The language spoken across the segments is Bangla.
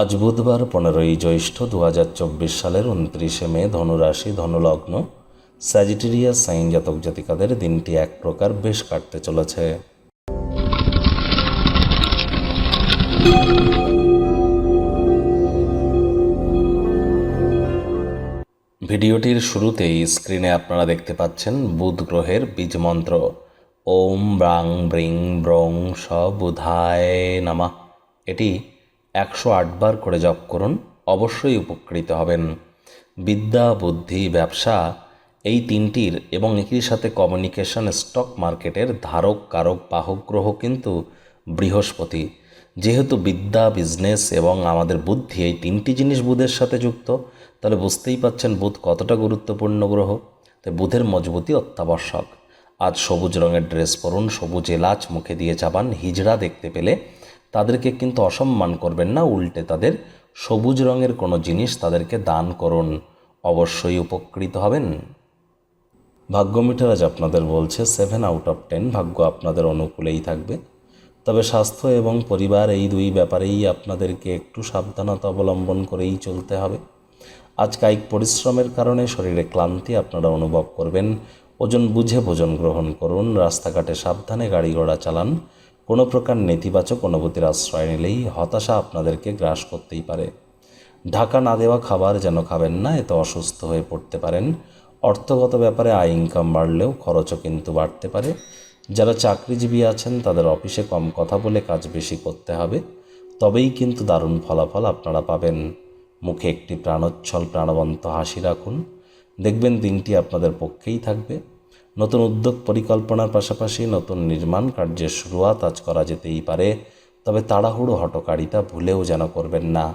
আজ বুধবার পনেরোই জ্যৈষ্ঠ দু হাজার চব্বিশ সালের উনত্রিশে মে ধনুরাশি ধনুলগ্ন স্যাজিটেরিয়াস সাইন জাতক জাতিকাদের দিনটি এক প্রকার বেশ কাটতে চলেছে। ভিডিওটির শুরুতেই স্ক্রিনে আপনারা দেখতে পাচ্ছেন বুধ গ্রহের বীজ মন্ত্র। ওম ব্রাং ব্রিং ব্রং স বুধায় নামা। এটি একশো আটবার করে জপ করুন, অবশ্যই উপকৃত হবেন। বিদ্যা, বুদ্ধি, ব্যবসা এই তিনটির এবং একই সাথে কমিউনিকেশন স্টক মার্কেটের ধারক, কারক, বাহক, গ্রহ কিন্তু বৃহস্পতি। যেহেতু বিদ্যা বিজনেস এবং আমাদের বুদ্ধি এই তিনটি জিনিস বুধের সাথে যুক্ত, তাহলে বুঝতেই পাচ্ছেন বুধ কতটা গুরুত্বপূর্ণ গ্রহ। তাই বুধের মজবুতি অত্যাবশ্যক। আজ সবুজ রঙের ড্রেস পরুন, সবুজ এলাচ মুখে দিয়ে চাবান হিজড়া দেখতে পেলে তাদেরকে কিন্তু অসম্মান করবেন না, উল্টে তাদের সবুজ রঙের কোনো জিনিস তাদেরকে দান করুন, অবশ্যই উপকৃত হবেন। ভাগ্য আজ আপনাদের বলছে সেভেন আউট অফ টেন ভাগ্য আপনাদের অনুকূলেই থাকবে। তবে স্বাস্থ্য এবং পরিবার এই দুই ব্যাপারেই আপনাদেরকে একটু সাবধানতা অবলম্বন করেই চলতে হবে। আজ কায়িক পরিশ্রমের কারণে শরীরে ক্লান্তি আপনারা অনুভব করবেন, ওজন বুঝে ভোজন গ্রহণ করুন, রাস্তাঘাটে সাবধানে গাড়ি ঘোড়া চালান কোনো প্রকার নেতিবাচক অনুভূতির আশ্রয় নিলেই হতাশা আপনাদেরকে গ্রাস করতেই পারে। ঢাকা না দেওয়া খাবার যেন খাবেন না, এতে অসুস্থ হয়ে পড়তে পারেন। অর্থগত ব্যাপারে আয় ইনকাম বাড়লেও খরচও কিন্তু বাড়তে পারে। যারা চাকরিজীবী আছেন, তাদের অফিসে কম কথা বলে কাজ বেশি করতে হবে। তবেই কিন্তু দারুণ ফলাফল আপনারা পাবেন। মুখে একটি প্রাণোচ্ছল প্রাণবন্ত হাসি রাখুন। দেখবেন দিনটি আপনাদের পক্ষেই থাকবে। নতুন উদ্যোগ পরিকল্পনার পাশাপাশি নতুন নির্মাণ কার্যের শুরুয়াত আজ করা যেতেই পারে, তবে তাড়াহুড়ো হটকারিতা ভুলেও যেন করবেন না।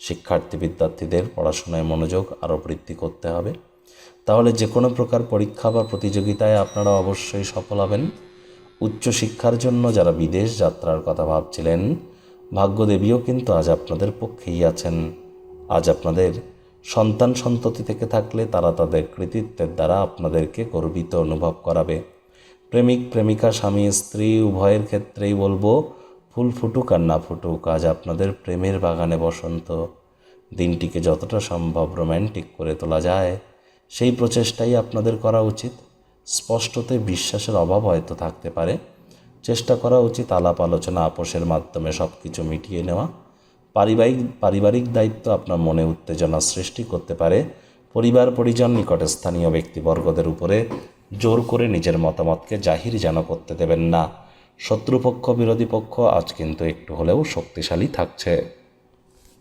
শিক্ষার্থী বিদ্যার্থীদের পড়াশোনায় মনোযোগ আরও বৃদ্ধি করতে হবে। তাহলে যে কোনো প্রকার পরীক্ষা বা প্রতিযোগিতায় আপনারা অবশ্যই সফল হবেন। উচ্চশিক্ষার জন্য যারা বিদেশ যাত্রার কথা ভাবছিলেন, ভাগ্যদেবীও কিন্তু আজ আপনাদের পক্ষেই আছেন। আজ আপনাদের সন্তান সন্ততি থেকে থাকলে তারা তাদের কৃতিত্বের দ্বারা আপনাদেরকে গর্বিত অনুভব করাবে। প্রেমিক, প্রেমিকা, স্বামী, স্ত্রী, উভয়ের ক্ষেত্রেই বলব, ফুল ফুটুক আর না ফুটুক, আজ আপনাদের প্রেমের বাগানে বসন্ত। দিনটিকে যতটা সম্ভব রোম্যান্টিক করে তোলা যায়, সেই প্রচেষ্টাই আপনাদের করা উচিত। স্পষ্টতে বিশ্বাসের অভাব হয়তো থাকতে পারে। চেষ্টা করা উচিত আলাপ আলোচনা, আপোষের মাধ্যমে সব কিছু মিটিয়ে নেওয়া। পারিবারিক পারিবারিক দায়িত্ব আপনার মনে উত্তেজনা সৃষ্টি করতে পারে। পরিবার, পরিজন, নিকটে স্থানীয় ব্যক্তিবর্গদের উপরে জোর করে নিজের মতামতকে জাহির যেন করতে দেবেন না। শত্রুপক্ষ, বিরোধী পক্ষ আজ কিন্তু একটু হলেও শক্তিশালী থাকছে।